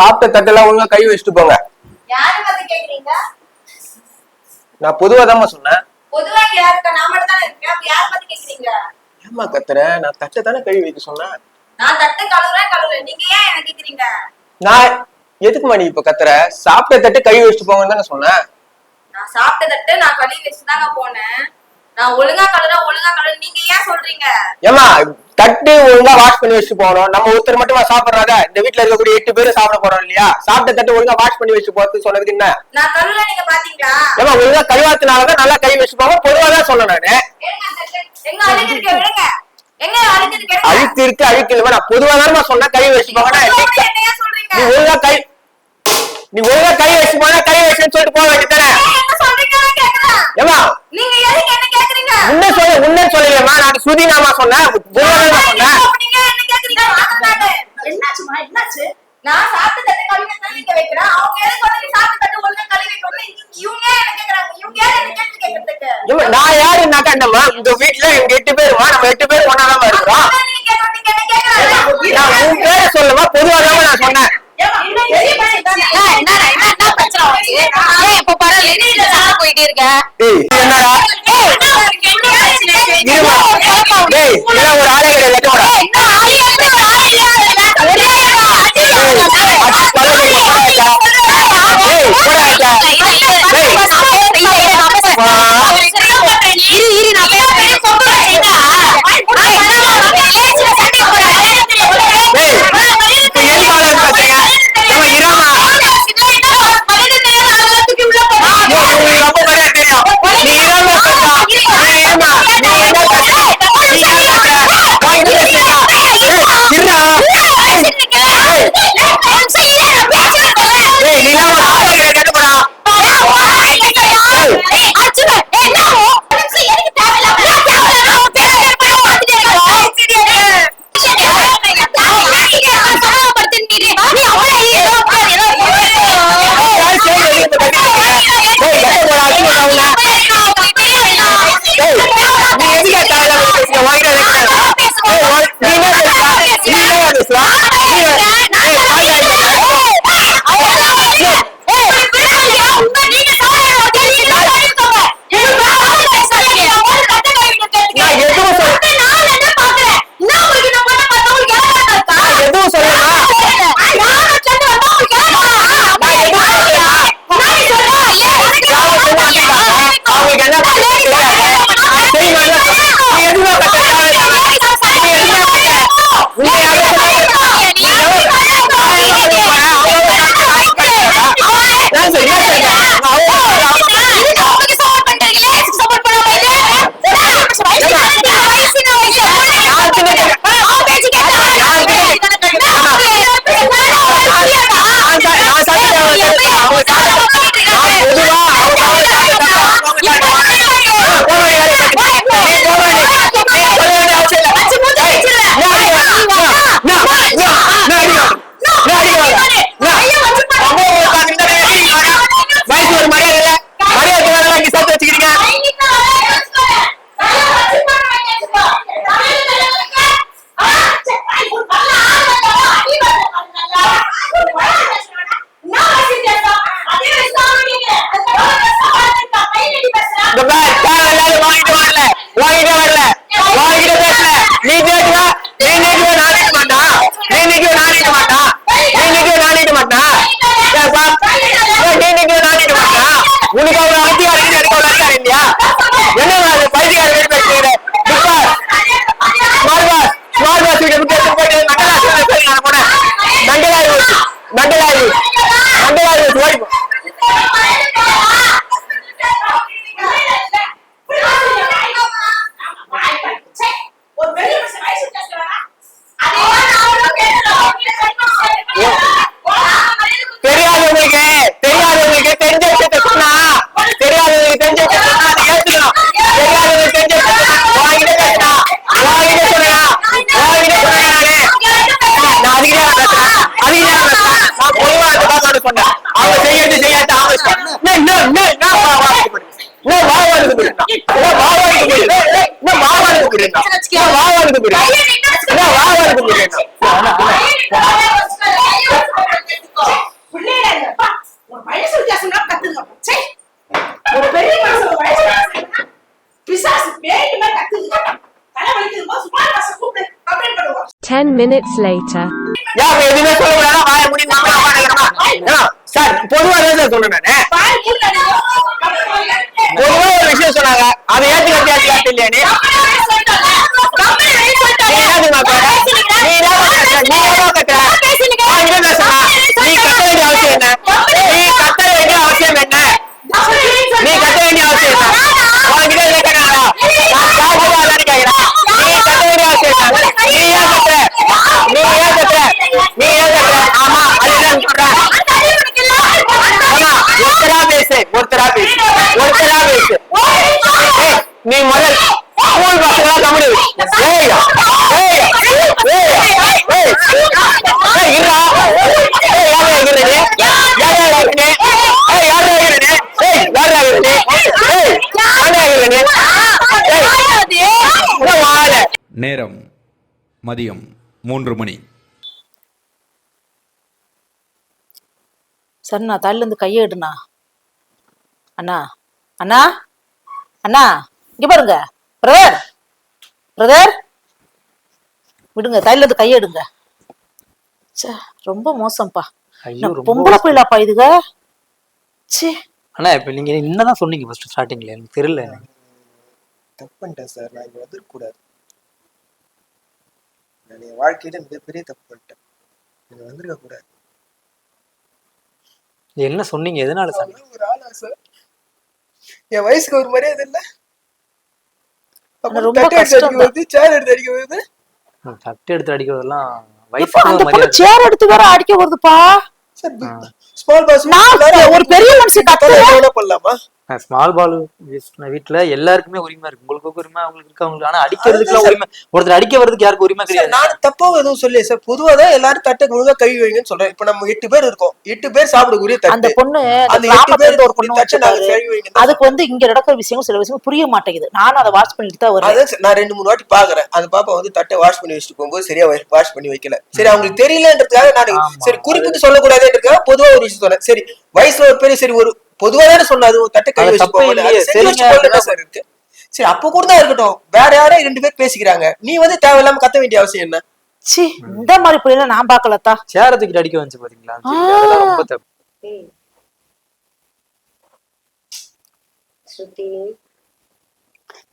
சாப்பிட்ட தட்டெல்லாம் ஒழுங்கா கை வச்சுட்டு போங்க. யாரு பத்தி கேக்குறீங்க? நான் பொதுவா தானே இருக்கேன். அப்ப யார பத்தி கேக்குறீங்க? ஏமா கத்துற? நான் தட்டை தானே கழுவி வைக்க சொன்னேன். நான் தட்டு கழுவுறேன் கழுவுறேன். நீங்க ஏன் என்ன கேக்குறீங்க? நான் எதுக்குமா நீ இப்ப கத்துற? சாப்பிட்ட தட்டு கழுவி வச்சுட்டு போங்கன்னு தானே சொன்னேன். நான் சாப்பிட்ட தட்டு நான் கழுவி வச்சுதாங்க போனேன். நான் ஒழுங்கா கழுவுறேன் ஒழுங்கா கழுவு நீங்க ஏன் சொல்றீங்க? ஏமா தட்டு ஒழுங்கா வாஷ் பண்ணி வச்சுட்டு போகணும். நம்ம ஒருத்தர் மட்டுமா சாப்பிடுறாங்க? இந்த வீட்ல இருக்கக்கூடிய எட்டு பேரும் சாப்பிட போறோம் இல்லையா? சாப்பிட்ட தட்டு ஒழுங்கா வாஷ் பண்ணி வச்சு போறது சொன்னதுக்கு என்ன? நான் கழுவுல நீங்க பாத்தீங்களா? ஏமா ஒழுங்கா கழுவாத்தினாலதான் நல்லா கை வச்சு போங்க. பொதுவா தான் சொன்னேன் நானு. எங்க அழுக்கு இருக்கு விடுங்க எங்க அழுக்கு இருக்கு. அழுக்கு இருக்கு அழுக்கு இல்லைமா நான் பொதுவா தான் சொன்னேன் கை வச்சு போங்க நீ- ஒழுங்கா கை நீ ஒழுங்கா கை வச்சு போனா கை வச்சுன்னு சொல்லிட்டு போக வேண்டியதானே ஏமா நீங்க எதுக்கு உன்ன சொல்ல உன்ன சொல்லலையம்மா. நான் சுதினாமா சொன்னேன். பொதுவா சொன்னேன். நீங்க என்ன கேக்குறீங்க? வாங்க என்னாச்சுமா என்னாச்சு? நான் சாப்பிட்ட தட்டு கழுவி தான் நீங்க வைக்கிறேன். அவங்க எதுக்கு வந்து சாப்பிட்ட தட்டு ஒழுங்கா கழுவி வைக்கணும் இவங்க என்ன கேக்குறாங்க? இவங்க யார் என்ன கேள்வி கேக்குறதுக்கு? நான் யாருன்னாக்கா என்னம்மா இந்த வீட்ல எங்க எட்டு பேருமா நம்ம எட்டு பேர் இருக்கிறோம். நீங்க என்ன கேக்குறாங்க நான் உன் பேரை சொல்லுமா? பொதுவாக நான் சொன்னேன். ஏய் என்னடா இருமா மண்டல ஆயுஷ், போயிட்டா வாவாளுக்கு போயிட்டா வாவாளுக்கு போயிட்டா ஒரு minutes later. சார் பொதுவா தான் சொல்றேன் பொதுவா ஒரு விஷயம் சொன்னாங்க. அதை ஏத்துக்கிட்டே இல்லையானே? நேரம் மதியம் மூன்று மணி. சரிண்ணா தள்ளிருந்து கையை எடுண்ணா அண்ணா அண்ணா அண்ணா இங்க பாருங்க. பிரதர் பிரதர் விடுங்க தலையிலேருந்து கையை எடுங்க ரொம்ப மோசம்ப்பா. பொம்பளை பிள்ளைப்பா இதுக? ச்சே. அண்ணா இப்ப நீங்க என்னதான் சொன்னீங்க ஃபர்ஸ்ட் ஸ்டார்டிங்ல எனக்கு தெரியல தப்பு பண்ணிட்டேன் சார் நான் இங்க வந்துருக்கக்கூடாது. நான் என் வாழ்க்கையில மிகப்பெரிய தப்பு பண்ணிட்டேன். இங்க வந்திருக்க கூடாது என்ன சொன்னீங்க? எதனால சார் ஒரு ஆளா சார் என் வயசுக்கு ஒரு மரியாதை இல்ல. தட்டை எடுத்து அடிக்க வருது சேர் எடுத்து அடிக்க வருது தட்டு எடுத்து அடிக்கிறதெல்லாம் மரியாதை சேர் எடுத்து வேற அடிக்க வருதுப்பா சார் ஸ்மால் பாஸ் நான் ஒரு பெரிய மனுஷன் கத்துறேன். பண்ணலாமா? ஸ்மால் பால் வீட்டுல எல்லாருக்குமே உரிமை இருக்கு. உங்களுக்கு உரிமை? அவங்களுக்கு இருக்கு? அவங்களுக்கு ஆனா அடிக்கிறதுக்குலாம் உரிமை. ஒருத்தர் அடிக்க வர்றதுக்கு யாருக்கு உரிமை கிடையாது. நான் தப்பாவும் எதுவும் சொல்லி சார். பொதுவா தான் எல்லாரும் தட்டை ஒழுங்கா கழுவி வைங்கன்னு சொல்றேன். இப்ப நம்ம எட்டு பேர் இருக்கோம். எட்டு பேர் சாப்பிடக்கூடிய அந்த தட்டு பொண்ணு அந்த எட்டு பேர் ஒரு பொண்ணு தட்டை நாங்க கழுவி வைங்க அதுக்கு வந்து இங்க நடக்கிற விஷயம் சில விஷயம் புரிய மாட்டேங்குது. நானும் அதை வாட்ச் பண்ணிட்டு தான் சார், நான் ரெண்டு மூணு வாட்டி பாக்குறேன். அந்த பாப்பா வந்து தட்டை வாஷ் பண்ணி வச்சுட்டு போகும்போது சரியா வாஷ் பண்ணி வைக்கல. சரி அவங்களுக்கு தெரியலன்றதுக்காக நான். சரி குறிப்பிட்டு சொல்லக்கூடாதுன்றதுக்காக பொதுவா ஒரு விஷயம் சொன்னேன். சரி வயசுல ஒரு பெரிய சரி ஒரு பொதுவா தானே சொன்னாது உன் தட்டை கை அது வச்சு அது. சார் இருக்கு. சரி அப்ப கூட தான் இருக்கட்டும். வேற யாரோ ரெண்டு பேர் பேசிக்கிறாங்க. நீ வந்து தேவையில்லாம கத்த வேண்டிய அவசியம் என்ன? ச்சீ இந்த மாதிரி பிள்ளைல நான் பார்க்கலத்தா சேர தூக்கிட்டு அடிக்க வந்துச்சு பாத்தீங்களா?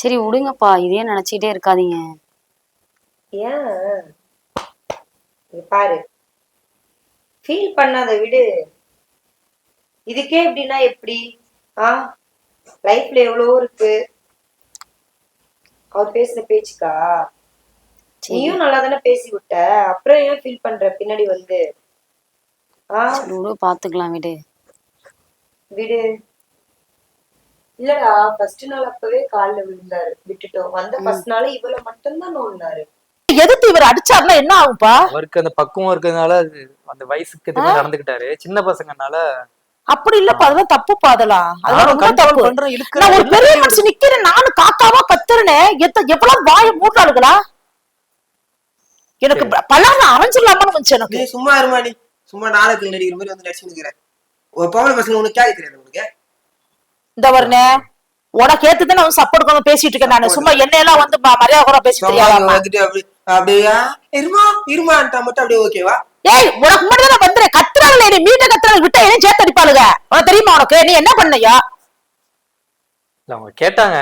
சரி விடுங்கப்பா. இதே நினைச்சிட்டே இருக்காதீங்க. ஏன்? பாரு. ஃபீல் பண்ணாத விடு. இதுக்கே எப்படின்னா எப்படி? ஆ லைஃப்ல எவ்வளவோ இருக்கு. அவர் பேசுன பேச்சுக்கா. நீயும் நல்லா தானே பேசி விட்ட அப்புறம் ஏன் ஃபீல் பண்ற? பின்னாடி வந்து. பாத்துக்கலாம் விடு. விடு. இல்லடா ஃபர்ஸ்ட் நாள் அப்பவே கால்ல விழுந்தாரு. விட்டுட்டோம். வந்த ஃபர்ஸ்ட் நாள் இவள மட்டும்தான் நோண்டினாரு. எதிர்த்து இவர் அடிச்சாருன்னா என்ன ஆகும்பா? அவருக்கு அந்த பக்குவம் இருக்கிறதுனால அது அந்த வயசுக்கு நடந்துக்கிட்டாரு. சின்ன பசங்கனால அப்படி இல்லப்பா அதெல்லாம் தப்புப்பா அதெல்லாம். அதெல்லாம் ரொம்ப தப்பு. நான் ஒரு பெரிய. மனுஷன் நிக்கிறேன் நானும் காக்காவா கத்துறேனே எத்த எவ்வளவு வாய மூட்டாளுகளா எனக்கு பலர் அரைஞ்சிடலாமான்னு வந்துச்சு எனக்கு? சும்மா இருமா நீ. சும்மா நாடகத்தில் நடிக்கிற மாதிரி வந்து நடிச்சு நிக்கிற ஒரு பவன பசங்க உனக்கு கேட்க தெரியாது உனக்கு? இந்த வரனே உனக்கு ஏத்துதான் நான் சப்போர்ட் பண்ண பேசிட்டு இருக்கேன் நானு. சும்மா என்னையெல்லாம் வந்து மரியாதை கூட பேசி சும்மா தெரியாதா இங்க வந்துட்டு அப்படி அப்படியா? இருமா இருமான்ட்டா மட்டும் அப்படியே ஓகேவா ஏய் உனக்கு முன்னாடி தான் வந்துறேன் கத்துறாங்களே நீ மீட்ட கத்துறாங்க விட்டா என்ன சேர்த்து அடிப்பாளுங்க? உனக்கு தெரியுமா உனக்கு? நீ என்ன பண்ணையா? அவங்க கேட்டாங்க.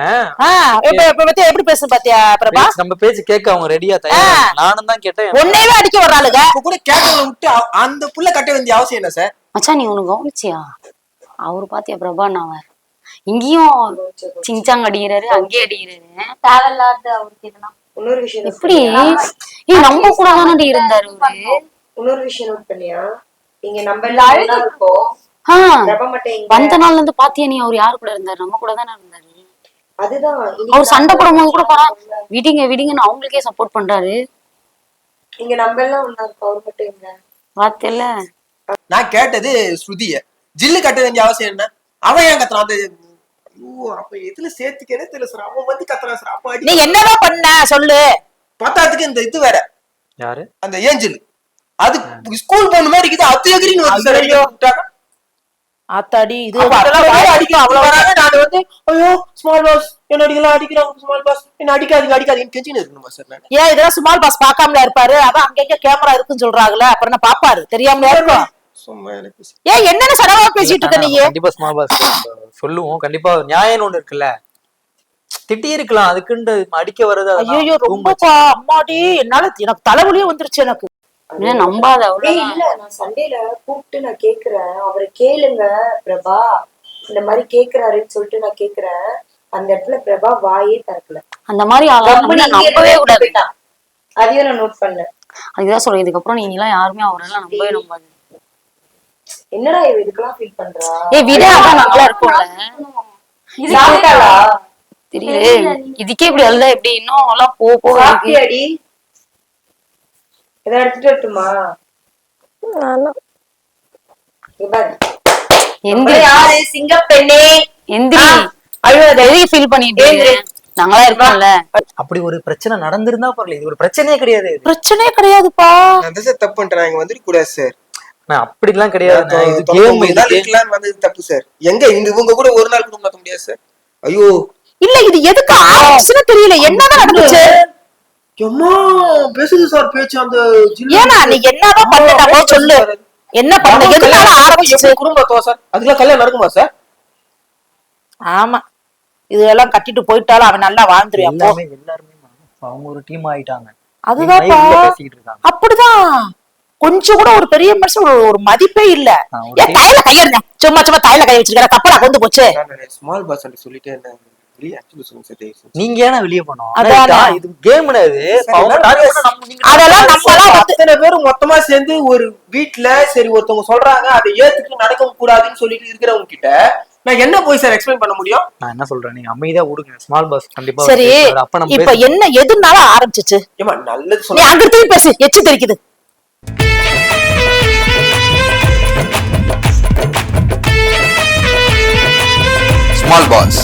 எப்படி பாத்தியா பிரபா? நம்ம பேச்சு கேட்க அவங்க ரெடியா தயார் நானும் தான் கேட்டேன். உன்னையவே அடிக்க வர்றாளுங்க. இப்ப கூட கேட்டவங்க விட்டு அ- அந்த புள்ள கட்ட வேண்டிய அவசியம் என்ன சார் மச்சான் நீ உனக்கு கவனிச்சியா? அவரு பாத்தியா பிரபா நான் இங்கேயும் சிங்சாங் அடிக்கிறாரு அங்கேயே அடிக்கிறாரு. தேவையில்லாத அவருக்கு இதெல்லாம். எப்படி? ஏய் நம்ம கூட இருந்தாரு அவரு. இன்னொரு விஷயம் நோட் பண்ணியா? இங்க நம்ம ஒண்ணா இருக்கோம். வந்த நாள்ல இருந்து பாத்தியா நீ? அவர் யாரு கூட இருந்தாரு? நம்ம கூட தானே இருந்தாரு? அதுதான். அவர் சண்டை நம்ம போடும் போது கூட போறா விடிங்க விடிங்கன்னு அவங்களுக்கே சப்போர்ட் பண்றாரு. இங்க நம்ம எல்லாம் ஒண்ணா இருக்கோம். அவர் மட்டும் இல்ல. நான் கேட்டது ஸ்ருதிய. ஜில்லு கட்ட வேண்டிய அவசியம் என்ன? அவன் ஏன் கத்துறான்? அந்த அப்ப எதுல சேர்த்துக்கனே தெரியல சார். அவன் வந்து கத்துறான் சார். அப்ப நீ என்னதான் பண்ண? சொல்லு. பத்தாத்துக்கு இந்த இது வேற. யாரு? அந்த ஏஞ்சல். அது ஸ்கூல் பொண்ணு மாதிரி இருக்குது. அது எகிரின்னு. ஆத்தாடி இது நான் வந்து ஐயோ ஸ்மால் பாஸ் என்ன அடிக்கலாம் அடிக்கிறாங்க ஸ்மால் பாஸ் என்ன அடிக்காதீங்க அடிக்காதீங்கன்னு கெஞ்சின்னு இருக்கணுமா சார் நான் ஏன் இதெல்லாம் ஸ்மால் பாஸ் பார்க்காமல இருப்பாரு? அதான் அங்கங்க கேமரா இருக்குன்னு சொல்றாங்கல்ல. அப்புறம் என்ன பாப்பாரு தெரியாமல இருக்கும் ஏன் என்னென்ன சடவா பேசிட்டு இருக்க நீ கண்டிப்பா ஸ்மால் பாஸ் சொல்லுவோம். கண்டிப்பா நியாயம் ஒண்ணு இருக்குல்ல. திட்டி இருக்கலாம். அதுக்குண்டு அடிக்க வர்றது ஐயோ. ரொம்பப்பா அம்மாடி. என்னால எனக்கு தலைவலியே வந்துருச்சு எனக்கு. நம்பாத இல்ல நான் சண்டேல கூப்பிட்டு நான் கேக்குறேன். அவரை கேளுங்க பிரபா. இந்த மாதிரி கேக்குறாருன்னு சொல்லிட்டு நான் கேக்குறேன். அந்த இடத்துல பிரபா வாயே திறக்கல. அந்த மாதிரி நம்பவே கூடாது. அதையும் நான் நோட் பண்ணேன். அதுதான் சொல்றேன். இதுக்கப்புறம் நீங்க எல்லாம் யாருமே அவரெல்லாம் நம்பவே நம்பாது. என்னடா இவ இதுக்கெல்லாம் ஃபீல் பண்றா? ஏய் விட அதான் நாங்களா இருக்கோம்ல. தெரியல. இதுக்கே இப்படி அழுதா எப்படி? இன்னும் எல்லாம் போ போ இதை எடுத்துட்டு வரட்டுமா. எந்திரி. யாரு? எந்திரி. அழுவத. ஃபீல் பண்ணிட்டு இருக்கீங்க? நாங்களா இருக்கோம்ல. அப்படி ஒரு பிரச்சனை நடந்திருந்தா பரவாயில்ல. இது ஒரு பிரச்சனையே கிடையாது. இது. பிரச்சனையே கிடையாதுப்பா. தான் சார் தப்பு வந்துட்டு கூடாது சார். நான் அப்படிலாம் கிடையாது. இது கேம் வந்தது தப்பு சார். எங்க? இந்த இவங்க கூட ஒரு நாள் கூட மாத்த முடியாது சார். ஐயோ. இல்ல இது எதுக்கு? ஆரம்பிச்சுன்னு தெரியல. என்னதான் நடந்துச்சு? எம்மா பேசுது சார் பேச்சு அந்த ஏன்னா நீ என்னதான் பண்ண நம்ம சொல்லு. என்ன பண்ண எதுனால ஆரம்பிச்சு சார். அதுக்கெல்லாம் கல்யாணம் நடக்குமா சார்? ஆமா. இதெல்லாம் கட்டிட்டு போயிட்டாலும் அவன் நல்லா வாழ்ந்துருவான் எல்லாருமே அவங்க ஒரு டீம் ஆயிட்டாங்க. இருக்காங்க. அப்படிதான். கொஞ்சம் கூட ஒரு பெரிய மனுஷன் ஒரு- ஒரு மதிப்பே இல்ல. ஏன் தையில கையெடுங்க சும்மா சும்மா தையில கை வச்சிருக்கிற. கப்பலா கொண்டு போச்சு. ஸ்மால் பாஸ் சொல்லிட்டு என்ன வெளியே ஆக்சுவலி சொல்லுங்க சார் தயவு செஞ்சு. நீங்க ஏன்னா வெளியே போனோம். அதானே. இது நீங்க அதெல்லாம் நம்மளாம் வந்து அத்தனை பேரும் மொத்தமா சேர்ந்து ஒரு வீட்ல சரி ஒருத்தவங்க சொல்றாங்க அதை ஏத்துக்கு நடக்க கூடாதுன்னு சொல்லிட்டு இருக்கிறவங்க கிட்ட நான் என்ன போய் சார் எக்ஸ்பிளைன் பண்ண முடியும்? நான் என்ன சொல்றேன்? நீங்க அமைதியா விடுங்க. ஸ்மால் பாஸ் கண்டிப்பா சரி. அப்ப நம்ம இப்ப. என்ன எதுனால ஆரம்பிச்சுச்சு. ஏமா நல்லது நீ சொல்ல அங்க திரும்பி பேசு. எச்சு தெரிக்குது. Small pass